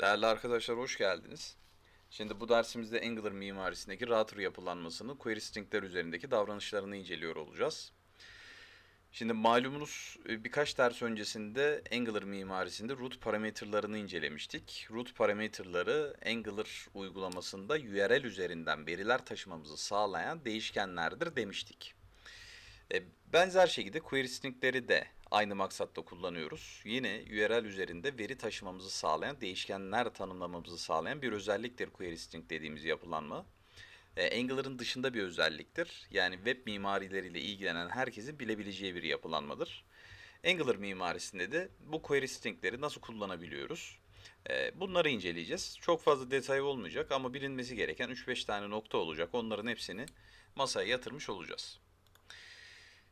Değerli arkadaşlar hoş geldiniz. Şimdi bu dersimizde Angular mimarisindeki router yapılanmasının query stringler üzerindeki davranışlarını inceliyor olacağız. Şimdi malumunuz e, birkaç ders öncesinde Angular mimarisinde root parameterlarını incelemiştik. Root parameterları Angular uygulamasında URL üzerinden veriler taşımamızı sağlayan değişkenlerdir demiştik. E, Benzer şekilde query stringleri de aynı maksatla kullanıyoruz. Yine URL üzerinde veri taşımamızı sağlayan, değişkenler tanımlamamızı sağlayan bir özelliktir query string dediğimiz yapılanma. E, Angular'ın dışında bir özelliktir. Yani web mimarileriyle ilgilenen herkesin bilebileceği bir yapılanmadır. Angular mimarisinde de bu query stringleri nasıl kullanabiliyoruz? E, bunları inceleyeceğiz. Çok fazla detay olmayacak ama bilinmesi gereken 3-5 tane nokta olacak. Onların hepsini masaya yatırmış olacağız.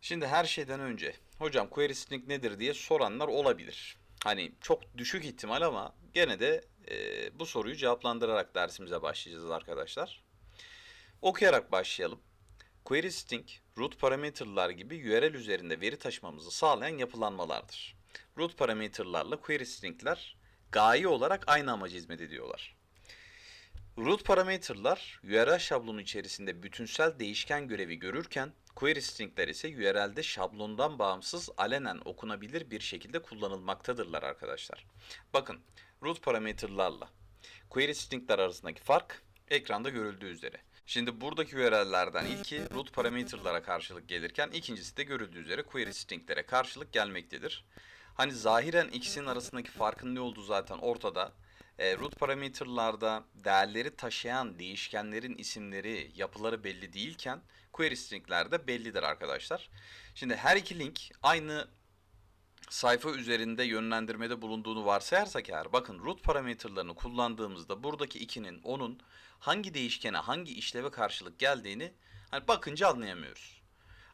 Şimdi her şeyden önce hocam query string nedir diye soranlar olabilir. Hani çok düşük ihtimal ama gene de e, bu soruyu cevaplandırarak dersimize başlayacağız arkadaşlar. Okuyarak başlayalım. Query string, root parameterlar gibi URL üzerinde veri taşımamızı sağlayan yapılanmalardır. Root parameterlarla query stringler gaye olarak aynı amaca hizmet ediyorlar. Root parameterlar URL şablonu içerisinde bütünsel değişken görevi görürken query stringler ise URL'de şablondan bağımsız alenen okunabilir bir şekilde kullanılmaktadırlar arkadaşlar. Bakın root parameterlarla query stringler arasındaki fark ekranda görüldüğü üzere. Şimdi buradaki URL'lerden ilki root parameterlara karşılık gelirken ikincisi de görüldüğü üzere query stringlere karşılık gelmektedir. Hani zahiren ikisinin arasındaki farkın ne olduğu zaten ortada. E, root parameterlarda değerleri taşıyan değişkenlerin isimleri, yapıları belli değilken query stringlerde bellidir arkadaşlar. Şimdi her iki link aynı sayfa üzerinde yönlendirmede bulunduğunu varsayarsak eğer bakın root parameterlarını kullandığımızda buradaki 2'nin 10'un hangi değişkene hangi işleve karşılık geldiğini hani bakınca anlayamıyoruz.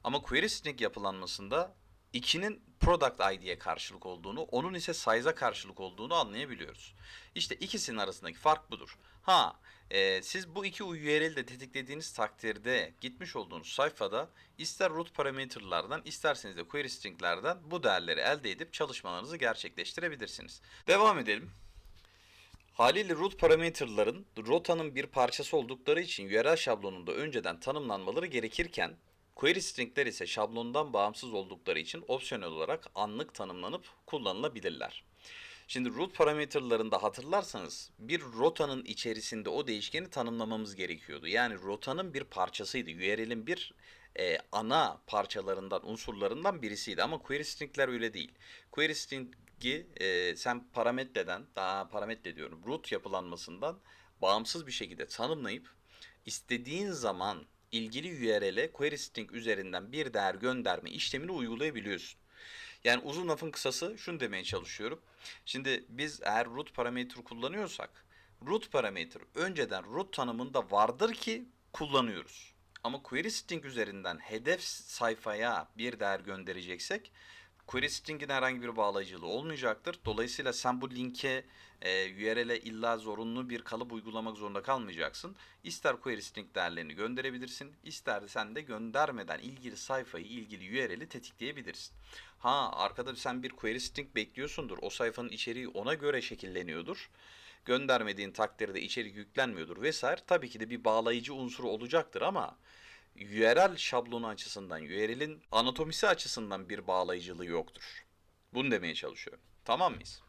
Ama query string yapılanmasında 2'nin product id'ye karşılık olduğunu, onun ise size'a karşılık olduğunu anlayabiliyoruz. İşte ikisinin arasındaki fark budur. Ha, e, siz bu iki URL'i de tetiklediğiniz takdirde gitmiş olduğunuz sayfada ister root parameterlardan isterseniz de query stringlerden bu değerleri elde edip çalışmalarınızı gerçekleştirebilirsiniz. Devam edelim. Haliyle root parameterların rotanın bir parçası oldukları için URL şablonunda önceden tanımlanmaları gerekirken query stringler ise şablondan bağımsız oldukları için opsiyonel olarak anlık tanımlanıp kullanılabilirler. Şimdi root parameterlarında hatırlarsanız bir rotanın içerisinde o değişkeni tanımlamamız gerekiyordu. Yani rotanın bir parçasıydı. URL'in bir e, ana parçalarından, unsurlarından birisiydi. Ama query stringler öyle değil. Query string'i e, sen parametreden, daha parametre diyorum, root yapılanmasından bağımsız bir şekilde tanımlayıp istediğin zaman ilgili URL'e query string üzerinden bir değer gönderme işlemini uygulayabiliyorsun. Yani uzun lafın kısası şunu demeye çalışıyorum. Şimdi biz eğer root parametre kullanıyorsak root parametre önceden root tanımında vardır ki kullanıyoruz. Ama query string üzerinden hedef sayfaya bir değer göndereceksek query string'in herhangi bir bağlayıcılığı olmayacaktır. Dolayısıyla sen bu linke e, URL'e illa zorunlu bir kalıp uygulamak zorunda kalmayacaksın. İster query string değerlerini gönderebilirsin, ister de sen de göndermeden ilgili sayfayı, ilgili URL'i tetikleyebilirsin. Ha arkada sen bir query string bekliyorsundur. O sayfanın içeriği ona göre şekilleniyordur. Göndermediğin takdirde içerik yüklenmiyordur vesaire. Tabii ki de bir bağlayıcı unsuru olacaktır ama URL şablonu açısından, URL'in anatomisi açısından bir bağlayıcılığı yoktur. Bunu demeye çalışıyorum. Tamam mıyız?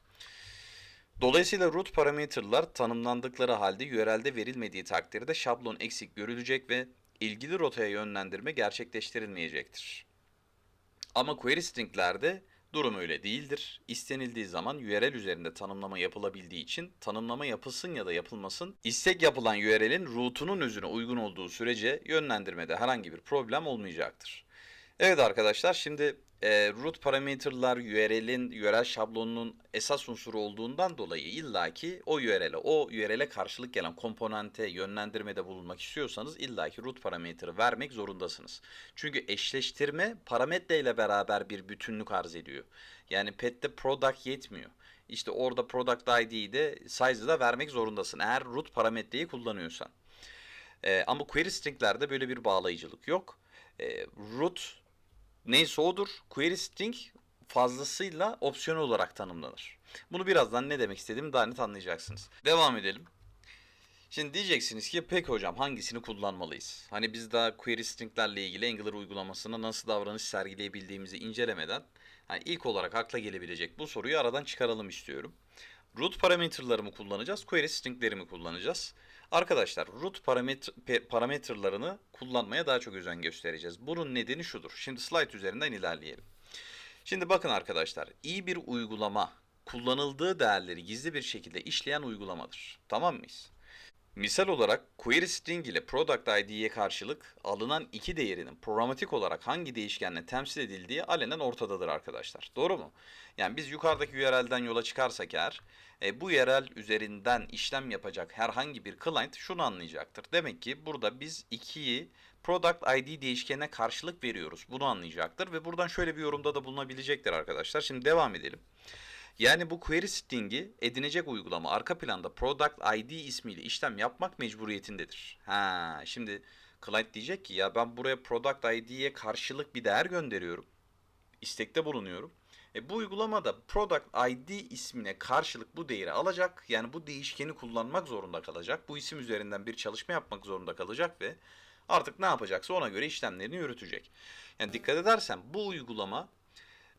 Dolayısıyla root parameterlar tanımlandıkları halde URL'de verilmediği takdirde şablon eksik görülecek ve ilgili rotaya yönlendirme gerçekleştirilmeyecektir. Ama query stringlerde durum öyle değildir. İstenildiği zaman URL üzerinde tanımlama yapılabildiği için tanımlama yapılsın ya da yapılmasın istek yapılan URL'in route'unun özüne uygun olduğu sürece yönlendirmede herhangi bir problem olmayacaktır. Evet arkadaşlar şimdi e, root parameterlar URL'in URL şablonunun esas unsuru olduğundan dolayı illaki o URL'e o URL'e karşılık gelen komponente yönlendirmede bulunmak istiyorsanız illaki root parametre vermek zorundasınız. Çünkü eşleştirme parametre ile beraber bir bütünlük arz ediyor. Yani pet'te product yetmiyor. İşte orada product ID'yi de size'ı da vermek zorundasın eğer root parametreyi kullanıyorsan. E, ama query stringlerde böyle bir bağlayıcılık yok. E, root neyse odur. Query string fazlasıyla opsiyonel olarak tanımlanır. Bunu birazdan ne demek istediğimi daha net anlayacaksınız. Devam edelim. Şimdi diyeceksiniz ki peki hocam hangisini kullanmalıyız? Hani biz daha query stringlerle ilgili Angular uygulamasında nasıl davranış sergileyebildiğimizi incelemeden hani ilk olarak akla gelebilecek bu soruyu aradan çıkaralım istiyorum. Root parametre'ları mı kullanacağız, query string'leri mi kullanacağız? Arkadaşlar root parametre, parametre'larını kullanmaya daha çok özen göstereceğiz. Bunun nedeni şudur. Şimdi slide üzerinden ilerleyelim. Şimdi bakın arkadaşlar, iyi bir uygulama kullanıldığı değerleri gizli bir şekilde işleyen uygulamadır. Tamam mıyız? Misal olarak query string ile product id'ye karşılık alınan iki değerinin programatik olarak hangi değişkenle temsil edildiği alenen ortadadır arkadaşlar. Doğru mu? Yani biz yukarıdaki URL'den yola çıkarsak eğer e, bu URL üzerinden işlem yapacak herhangi bir client şunu anlayacaktır. Demek ki burada biz 2'yi product id değişkenine karşılık veriyoruz. Bunu anlayacaktır ve buradan şöyle bir yorumda da bulunabilecektir arkadaşlar. Şimdi devam edelim. Yani bu query string'i edinecek uygulama arka planda product id ismiyle işlem yapmak mecburiyetindedir. Ha, şimdi client diyecek ki ya ben buraya product id'ye karşılık bir değer gönderiyorum. İstekte bulunuyorum. E, bu uygulamada product id ismine karşılık bu değeri alacak. Yani bu değişkeni kullanmak zorunda kalacak. Bu isim üzerinden bir çalışma yapmak zorunda kalacak ve artık ne yapacaksa ona göre işlemlerini yürütecek. Yani dikkat edersen bu uygulama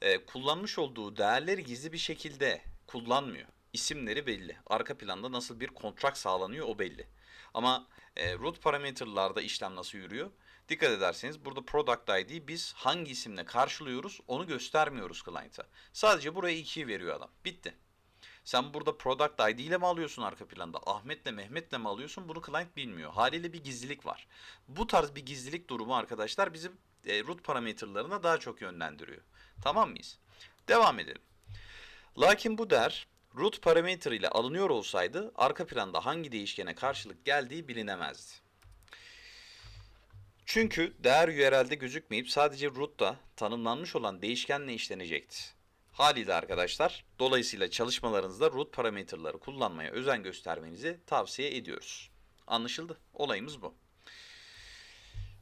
e, kullanmış olduğu değerleri gizli bir şekilde kullanmıyor. İsimleri belli. Arka planda nasıl bir kontrak sağlanıyor o belli. Ama e, root parametre'larda işlem nasıl yürüyor? Dikkat ederseniz burada product id biz hangi isimle karşılıyoruz onu göstermiyoruz client'a. Sadece buraya 2'yi veriyor adam. Bitti. Sen burada product id ile mi alıyorsun arka planda? Ahmet'le Mehmet'le mi alıyorsun? Bunu client bilmiyor. Haliyle bir gizlilik var. Bu tarz bir gizlilik durumu arkadaşlar bizim e, root parametre'larına daha çok yönlendiriyor. Tamam mıyız? Devam edelim. Lakin bu değer root parametre ile alınıyor olsaydı arka planda hangi değişkene karşılık geldiği bilinemezdi. Çünkü değer URL'de gözükmeyip sadece root'ta tanımlanmış olan değişkenle işlenecekti. Haliyle arkadaşlar, dolayısıyla çalışmalarınızda root parametre'ları kullanmaya özen göstermenizi tavsiye ediyoruz. Anlaşıldı. Olayımız bu.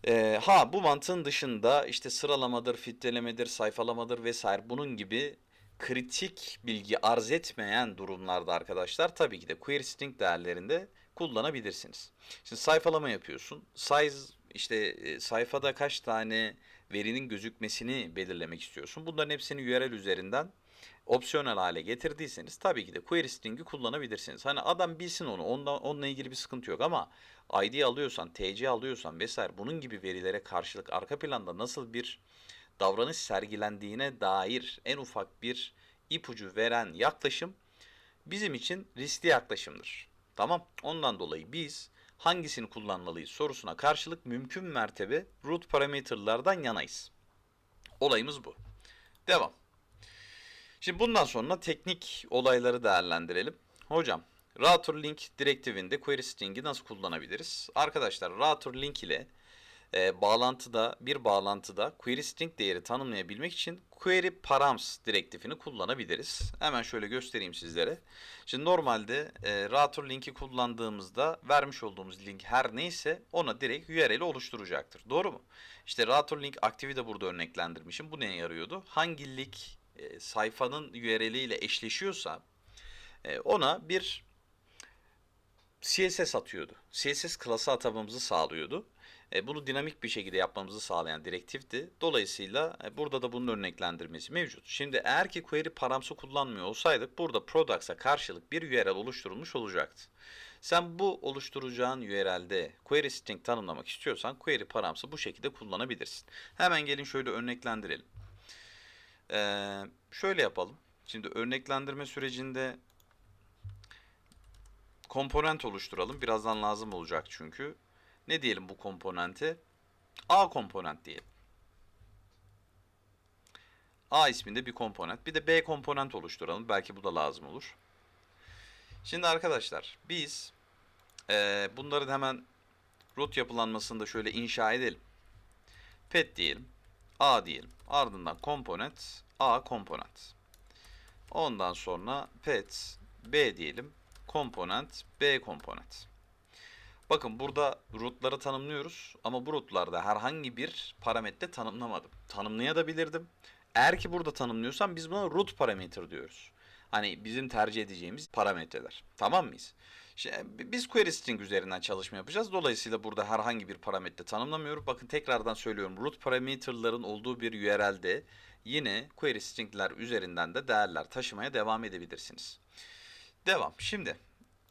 Ee, ha bu mantığın dışında işte sıralamadır, filtrelemedir, sayfalamadır vesaire bunun gibi kritik bilgi arz etmeyen durumlarda arkadaşlar tabii ki de query string değerlerinde kullanabilirsiniz. Şimdi sayfalama yapıyorsun. Size işte e, sayfada kaç tane verinin gözükmesini belirlemek istiyorsun. Bunların hepsini URL üzerinden opsiyonel hale getirdiyseniz tabii ki de query string'i kullanabilirsiniz. Hani adam bilsin onu, ondan, onunla ilgili bir sıkıntı yok ama ID alıyorsan, TC alıyorsan vesaire bunun gibi verilere karşılık arka planda nasıl bir davranış sergilendiğine dair en ufak bir ipucu veren yaklaşım bizim için riskli yaklaşımdır. Tamam. Ondan dolayı biz hangisini kullanmalıyız sorusuna karşılık mümkün mertebe root parametre'lardan yanayız. Olayımız bu. Devam. Şimdi bundan sonra teknik olayları değerlendirelim. Hocam, router link direktifinde query string'i nasıl kullanabiliriz? Arkadaşlar, router link ile e, bağlantıda bir bağlantıda query string değeri tanımlayabilmek için query params direktifini kullanabiliriz. Hemen şöyle göstereyim sizlere. Şimdi normalde e, router linki kullandığımızda vermiş olduğumuz link her neyse ona direkt URL'i oluşturacaktır. Doğru mu? İşte router link aktivi de burada örneklendirmişim. Bu neye yarıyordu? Hangi link e, sayfanın URL ile eşleşiyorsa e, ona bir CSS atıyordu. CSS klası atamamızı sağlıyordu. E, bunu dinamik bir şekilde yapmamızı sağlayan direktifti. Dolayısıyla e, burada da bunun örneklendirmesi mevcut. Şimdi eğer ki query paramsı kullanmıyor olsaydık burada products'a karşılık bir URL oluşturulmuş olacaktı. Sen bu oluşturacağın URL'de query string tanımlamak istiyorsan query paramsı bu şekilde kullanabilirsin. Hemen gelin şöyle örneklendirelim. Ee, şöyle yapalım. Şimdi örneklendirme sürecinde komponent oluşturalım. Birazdan lazım olacak çünkü. Ne diyelim bu komponente? A komponent diyelim. A isminde bir komponent. Bir de B komponent oluşturalım. Belki bu da lazım olur. Şimdi arkadaşlar biz e, bunların hemen root yapılanmasını da şöyle inşa edelim. Pet diyelim. A diyelim. Ardından komponent A komponent. Ondan sonra pet B diyelim. Komponent B komponent. Bakın burada rootları tanımlıyoruz ama bu rootlarda herhangi bir parametre tanımlamadım. Tanımlayabilirdim. Eğer ki burada tanımlıyorsam biz buna root parameter diyoruz. Hani bizim tercih edeceğimiz parametreler. Tamam mıyız? Şimdi biz query string üzerinden çalışma yapacağız. Dolayısıyla burada herhangi bir parametre tanımlamıyorum. Bakın tekrardan söylüyorum. Root parameterların olduğu bir URL'de yine query stringler üzerinden de değerler taşımaya devam edebilirsiniz. Devam. Şimdi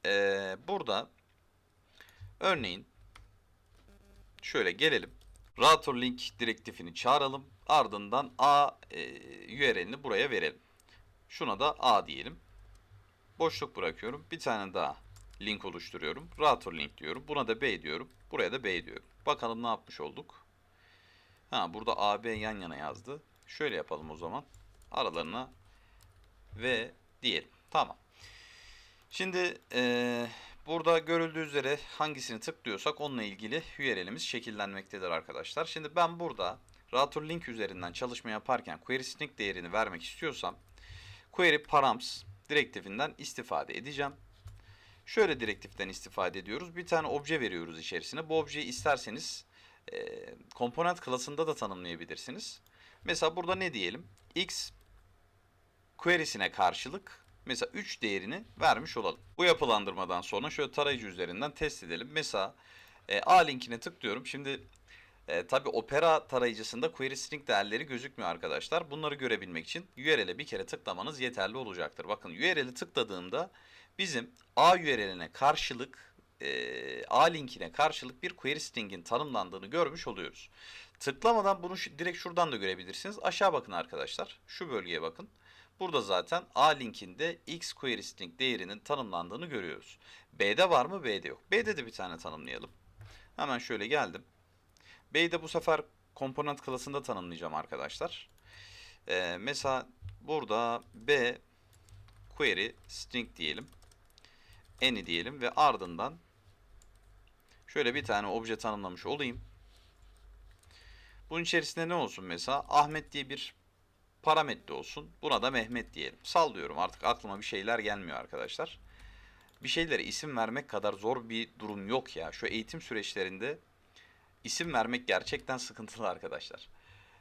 eee, burada örneğin şöyle gelelim. Router link direktifini çağıralım. Ardından A e, URL'ini buraya verelim. Şuna da A diyelim. Boşluk bırakıyorum. Bir tane daha link oluşturuyorum. Router link diyorum. Buna da B diyorum. Buraya da B diyorum. Bakalım ne yapmış olduk. Ha burada AB yan yana yazdı. Şöyle yapalım o zaman. Aralarına V diyelim. Tamam. Şimdi eee, burada görüldüğü üzere hangisini tıklıyorsak onunla ilgili URL'imiz şekillenmektedir arkadaşlar. Şimdi ben burada router link üzerinden çalışma yaparken query string değerini vermek istiyorsam query params direktifinden istifade edeceğim. Şöyle direktiften istifade ediyoruz. Bir tane obje veriyoruz içerisine. Bu objeyi isterseniz e, komponent klasında da tanımlayabilirsiniz. Mesela burada ne diyelim? X query'sine karşılık mesela 3 değerini vermiş olalım. Bu yapılandırmadan sonra şöyle tarayıcı üzerinden test edelim. Mesela e, A linkine tıklıyorum. Şimdi e, tabi Opera tarayıcısında query string değerleri gözükmüyor arkadaşlar. Bunları görebilmek için URL'e bir kere tıklamanız yeterli olacaktır. Bakın URL'e tıkladığımda bizim A URL'ine karşılık e, A linkine karşılık bir query string'in tanımlandığını görmüş oluyoruz. Tıklamadan bunu direkt şuradan da görebilirsiniz. Aşağı bakın arkadaşlar. Şu bölgeye bakın. Burada zaten A linkinde X query string değerinin tanımlandığını görüyoruz. B'de var mı? B'de yok. B'de de bir tane tanımlayalım. Hemen şöyle geldim. B'yi de bu sefer komponent klasında tanımlayacağım arkadaşlar. Ee, mesela burada B query string diyelim. Any diyelim ve ardından şöyle bir tane obje tanımlamış olayım. Bunun içerisinde ne olsun mesela? Ahmet diye bir parametre olsun. Buna da Mehmet diyelim. Sallıyorum artık aklıma bir şeyler gelmiyor arkadaşlar. Bir şeylere isim vermek kadar zor bir durum yok ya. Şu eğitim süreçlerinde isim vermek gerçekten sıkıntılı arkadaşlar.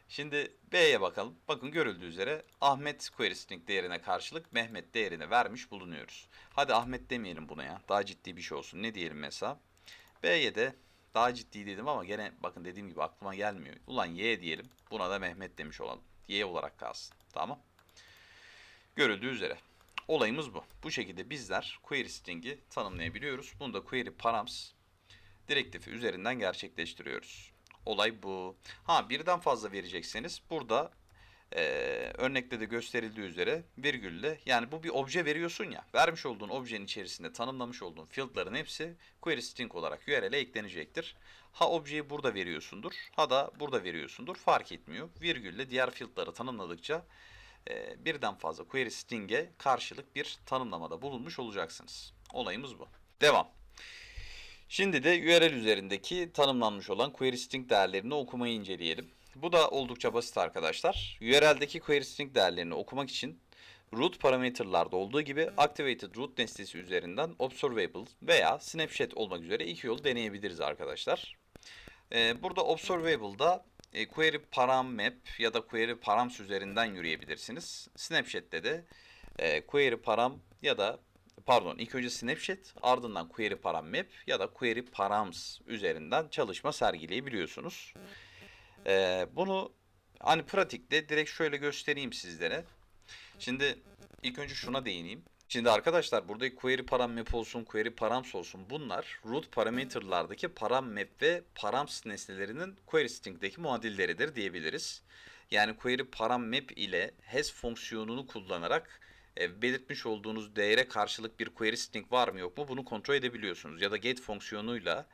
Şimdi B'ye bakalım. Bakın görüldüğü üzere Ahmet query string değerine karşılık Mehmet değerini vermiş bulunuyoruz. Hadi Ahmet demeyelim buna ya. Daha ciddi bir şey olsun. Ne diyelim mesela? B'ye de daha ciddi dedim ama gene bakın dediğim gibi aklıma gelmiyor. Ulan Y diyelim. Buna da Mehmet demiş olalım. Y olarak kalsın. Tamam. Görüldüğü üzere. Olayımız bu. Bu şekilde bizler query string'i tanımlayabiliyoruz. Bunu da query params direktifi üzerinden gerçekleştiriyoruz. Olay bu. Ha birden fazla verecekseniz burada eee, örnekte de gösterildiği üzere virgülle yani bu bir obje veriyorsun ya vermiş olduğun objenin içerisinde tanımlamış olduğun field'ların hepsi query string olarak URL'e eklenecektir. Ha objeyi burada veriyorsundur ha da burada veriyorsundur fark etmiyor. Virgülle diğer field'ları tanımladıkça eee, birden fazla query string'e karşılık bir tanımlamada bulunmuş olacaksınız. Olayımız bu. Devam. Şimdi de URL üzerindeki tanımlanmış olan query string değerlerini okumayı inceleyelim. Bu da oldukça basit arkadaşlar. URL'deki query string değerlerini okumak için root parameter'larda olduğu gibi activated root nesnesi üzerinden observable veya snapshot olmak üzere iki yolu deneyebiliriz arkadaşlar. Ee, burada observable'da e, query param map ya da query params üzerinden yürüyebilirsiniz. Snapshot'te de e, query param ya da pardon ilk önce snapshot ardından query param map ya da query params üzerinden çalışma sergileyebiliyorsunuz. Ee, bunu hani pratikte direkt şöyle göstereyim sizlere. Şimdi ilk önce şuna değineyim. Şimdi arkadaşlar burada query param map olsun, query params olsun bunlar root parameter'lardaki param map ve params nesnelerinin query string'deki muadilleridir diyebiliriz. Yani query param map ile has fonksiyonunu kullanarak e, belirtmiş olduğunuz değere karşılık bir query string var mı yok mu bunu kontrol edebiliyorsunuz. Ya da get fonksiyonuyla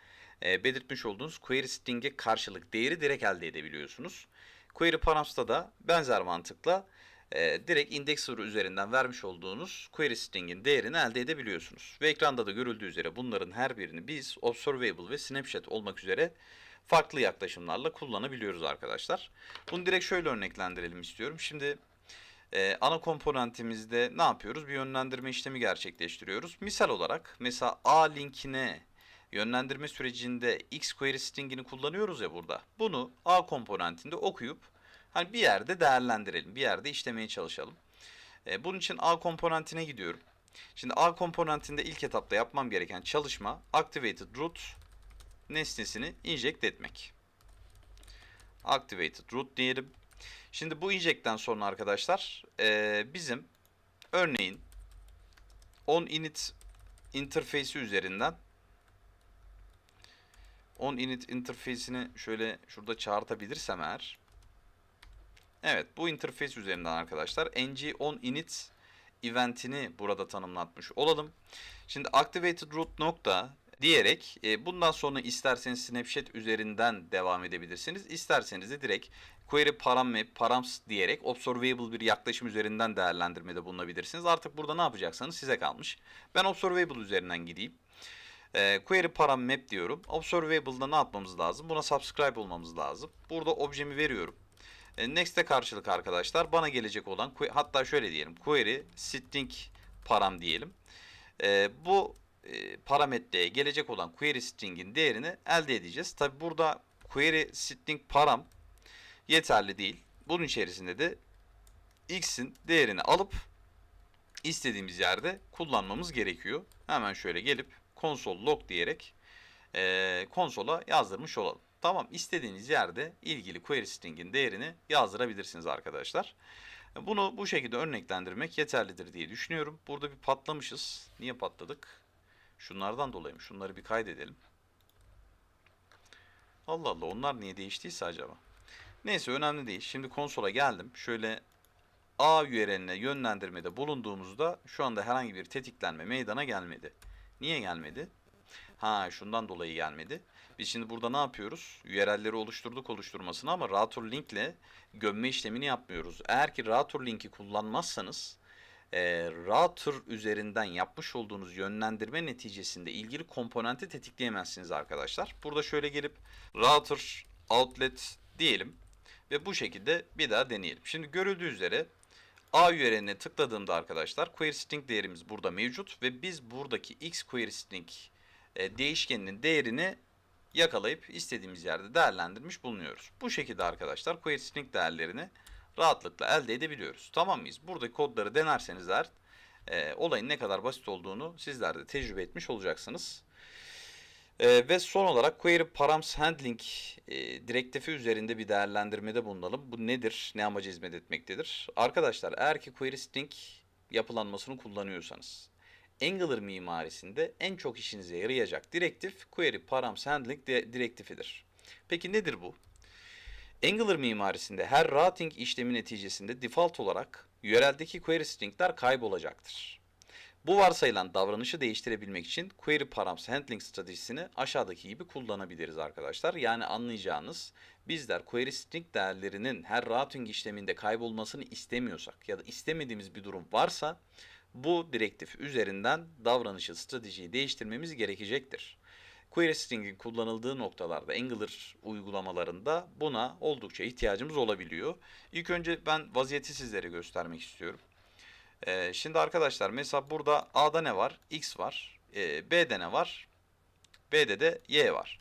e, belirtmiş olduğunuz query string'e karşılık değeri direkt elde edebiliyorsunuz. Query params'ta da benzer mantıkla e, direkt indexer üzerinden vermiş olduğunuz query string'in değerini elde edebiliyorsunuz. Ve ekranda da görüldüğü üzere bunların her birini biz observable ve snapshot olmak üzere farklı yaklaşımlarla kullanabiliyoruz arkadaşlar. Bunu direkt şöyle örneklendirelim istiyorum. Şimdi ee, ana komponentimizde ne yapıyoruz? Bir yönlendirme işlemi gerçekleştiriyoruz. Misal olarak mesela A linkine yönlendirme sürecinde X query string'ini kullanıyoruz ya burada. Bunu A komponentinde okuyup Hani bir yerde değerlendirelim, bir yerde işlemeye çalışalım. E, bunun için A komponentine gidiyorum. Şimdi A komponentinde ilk etapta yapmam gereken çalışma activated root nesnesini inject etmek. Activated root diyelim. Şimdi bu inject'ten sonra arkadaşlar e, bizim örneğin on init interface'i üzerinden on init interface'ini şöyle şurada çağırtabilirsem eğer Evet bu interface üzerinden arkadaşlar ng on init eventini burada tanımlatmış olalım. Şimdi activated root nokta diyerek e, bundan sonra isterseniz Snapchat üzerinden devam edebilirsiniz. İsterseniz de direkt query param params diyerek observable bir yaklaşım üzerinden değerlendirmede bulunabilirsiniz. Artık burada ne yapacaksanız size kalmış. Ben observable üzerinden gideyim. E, query param map diyorum. Observable'da ne yapmamız lazım? Buna subscribe olmamız lazım. Burada objemi veriyorum. E, Next'e karşılık arkadaşlar bana gelecek olan hatta şöyle diyelim query string param diyelim. E, bu e, parametreye gelecek olan query string'in değerini elde edeceğiz. Tabi burada query string param yeterli değil. Bunun içerisinde de x'in değerini alıp istediğimiz yerde kullanmamız gerekiyor. Hemen şöyle gelip console log diyerek e, konsola yazdırmış olalım. Tamam istediğiniz yerde ilgili query string'in değerini yazdırabilirsiniz arkadaşlar. Bunu bu şekilde örneklendirmek yeterlidir diye düşünüyorum. Burada bir patlamışız. Niye patladık? Şunlardan dolayı mı? Şunları bir kaydedelim. Allah Allah onlar niye değiştiyse acaba? Neyse önemli değil. Şimdi konsola geldim. Şöyle A URL'ine yönlendirmede bulunduğumuzda şu anda herhangi bir tetiklenme meydana gelmedi. Niye gelmedi? Ha şundan dolayı gelmedi. Biz şimdi burada ne yapıyoruz? URL'leri oluşturduk oluşturmasını ama router linkle gömme işlemini yapmıyoruz. Eğer ki router linki kullanmazsanız e, router üzerinden yapmış olduğunuz yönlendirme neticesinde ilgili komponenti tetikleyemezsiniz arkadaşlar. Burada şöyle gelip router outlet diyelim ve bu şekilde bir daha deneyelim. Şimdi görüldüğü üzere A URL'ine tıkladığımda arkadaşlar query string değerimiz burada mevcut ve biz buradaki x query string e, değişkeninin değerini yakalayıp istediğimiz yerde değerlendirmiş bulunuyoruz. Bu şekilde arkadaşlar query string değerlerini rahatlıkla elde edebiliyoruz. Tamam mıyız? Buradaki kodları denerseniz eğer e, olayın ne kadar basit olduğunu sizler de tecrübe etmiş olacaksınız. E, ve son olarak query params handling e, direktifi üzerinde bir değerlendirmede bulunalım. Bu nedir? Ne amaca hizmet etmektedir? Arkadaşlar eğer ki query string yapılanmasını kullanıyorsanız Angular mimarisinde en çok işinize yarayacak direktif query params handling direktifidir. Peki nedir bu? Angular mimarisinde her routing işlemi neticesinde default olarak URL'deki query stringler kaybolacaktır. Bu varsayılan davranışı değiştirebilmek için query params handling stratejisini aşağıdaki gibi kullanabiliriz arkadaşlar. Yani anlayacağınız bizler query string değerlerinin her routing işleminde kaybolmasını istemiyorsak ya da istemediğimiz bir durum varsa bu direktif üzerinden davranışı, stratejiyi değiştirmemiz gerekecektir. Query string'in kullanıldığı noktalarda Angular uygulamalarında buna oldukça ihtiyacımız olabiliyor. İlk önce ben vaziyeti sizlere göstermek istiyorum. Ee, şimdi arkadaşlar mesela burada A'da ne var? X var. Ee, B'de ne var? B'de de Y var.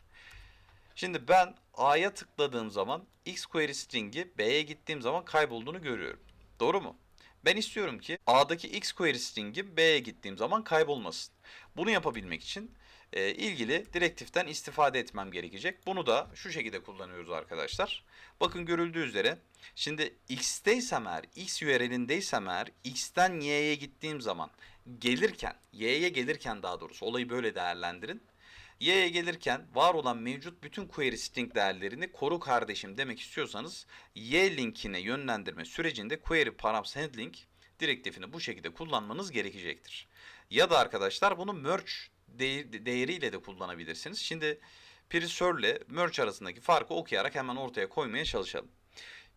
Şimdi ben A'ya tıkladığım zaman X query string'i B'ye gittiğim zaman kaybolduğunu görüyorum. Doğru mu? Ben istiyorum ki A'daki X query string'im B'ye gittiğim zaman kaybolmasın. Bunu yapabilmek için e, ilgili direktiften istifade etmem gerekecek. Bunu da şu şekilde kullanıyoruz arkadaşlar. Bakın görüldüğü üzere şimdi X'teysem eğer, X URL'indeysem eğer X'ten Y'ye gittiğim zaman gelirken, Y'ye gelirken daha doğrusu olayı böyle değerlendirin. Y'ye gelirken var olan mevcut bütün query string değerlerini koru kardeşim demek istiyorsanız Y linkine yönlendirme sürecinde query params handling direktifini bu şekilde kullanmanız gerekecektir. Ya da arkadaşlar bunu merge değ- değeriyle de kullanabilirsiniz. Şimdi preserve ile merge arasındaki farkı okuyarak hemen ortaya koymaya çalışalım.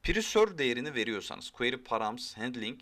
Preserve değerini veriyorsanız query params handling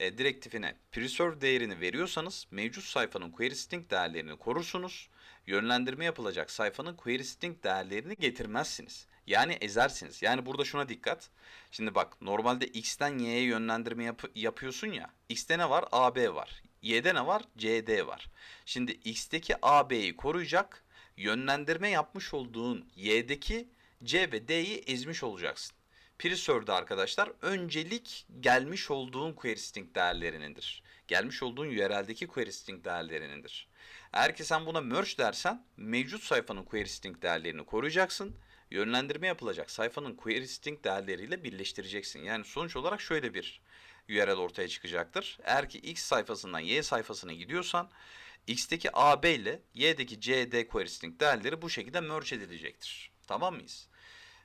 e, direktifine preserve değerini veriyorsanız mevcut sayfanın query string değerlerini korursunuz. Yönlendirme yapılacak sayfanın query string değerlerini getirmezsiniz. Yani ezersiniz. Yani burada şuna dikkat. Şimdi bak normalde x'ten y'ye yönlendirme yap- yapıyorsun ya. x'te ne var? AB var. Y'de ne var? CD var. Şimdi x'teki AB'yi koruyacak. Yönlendirme yapmış olduğun y'deki C ve D'yi ezmiş olacaksın. Preserved'de arkadaşlar öncelik gelmiş olduğun query string değerlerinindir. Gelmiş olduğun URL'deki query değerlerinindir. Eğer ki sen buna merge dersen mevcut sayfanın query string değerlerini koruyacaksın. Yönlendirme yapılacak sayfanın query string değerleriyle birleştireceksin. Yani sonuç olarak şöyle bir URL ortaya çıkacaktır. Eğer ki X sayfasından Y sayfasına gidiyorsan X'teki AB ile Y'deki CD query değerleri bu şekilde merge edilecektir. Tamam mıyız?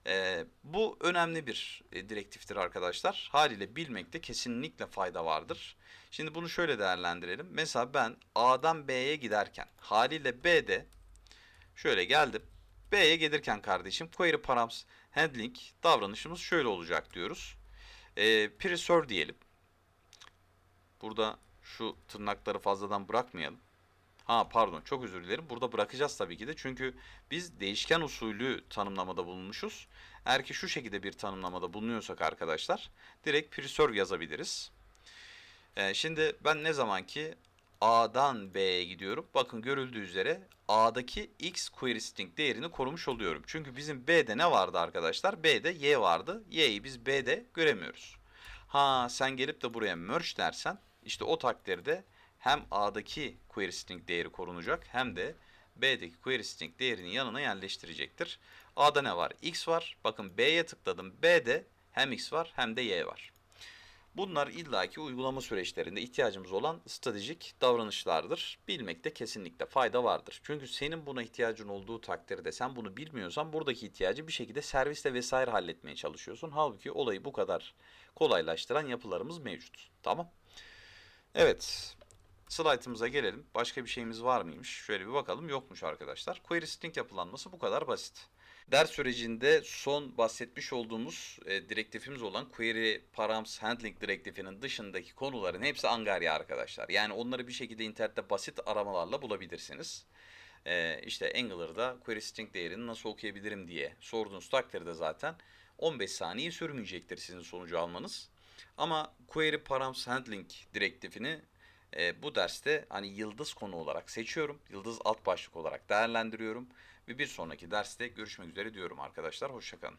Ee, bu önemli bir e, direktiftir arkadaşlar. Haliyle bilmekte kesinlikle fayda vardır. Şimdi bunu şöyle değerlendirelim. Mesela ben A'dan B'ye giderken haliyle B'de şöyle geldim. B'ye gelirken kardeşim query params handling davranışımız şöyle olacak diyoruz. Ee, preserve diyelim. Burada şu tırnakları fazladan bırakmayalım. Ha pardon çok özür dilerim. Burada bırakacağız tabii ki de. Çünkü biz değişken usulü tanımlamada bulunmuşuz. Eğer ki şu şekilde bir tanımlamada bulunuyorsak arkadaşlar direkt preserve yazabiliriz. Ee, şimdi ben ne zaman ki A'dan B'ye gidiyorum. Bakın görüldüğü üzere A'daki X query string değerini korumuş oluyorum. Çünkü bizim B'de ne vardı arkadaşlar? B'de Y vardı. Y'yi biz B'de göremiyoruz. Ha sen gelip de buraya merge dersen işte o takdirde hem A'daki query string değeri korunacak hem de B'deki query string değerini yanına yerleştirecektir. A'da ne var? X var. Bakın B'ye tıkladım. B'de hem X var hem de Y var. Bunlar illaki uygulama süreçlerinde ihtiyacımız olan stratejik davranışlardır. Bilmekte kesinlikle fayda vardır. Çünkü senin buna ihtiyacın olduğu takdirde sen bunu bilmiyorsan buradaki ihtiyacı bir şekilde servisle vesaire halletmeye çalışıyorsun. Halbuki olayı bu kadar kolaylaştıran yapılarımız mevcut. Tamam. Evet. Slide'ımıza gelelim. Başka bir şeyimiz var mıymış? Şöyle bir bakalım. Yokmuş arkadaşlar. Query string yapılanması bu kadar basit. Ders sürecinde son bahsetmiş olduğumuz e, direktifimiz olan Query Params Handling direktifinin dışındaki konuların hepsi angarya arkadaşlar. Yani onları bir şekilde internette basit aramalarla bulabilirsiniz. E, işte Angular'da Query String değerini nasıl okuyabilirim diye sorduğunuz takdirde zaten 15 saniye sürmeyecektir sizin sonucu almanız. Ama Query Params Handling direktifini e, bu derste hani yıldız konu olarak seçiyorum. Yıldız alt başlık olarak değerlendiriyorum. Ve bir sonraki derste görüşmek üzere diyorum arkadaşlar. Hoşçakalın.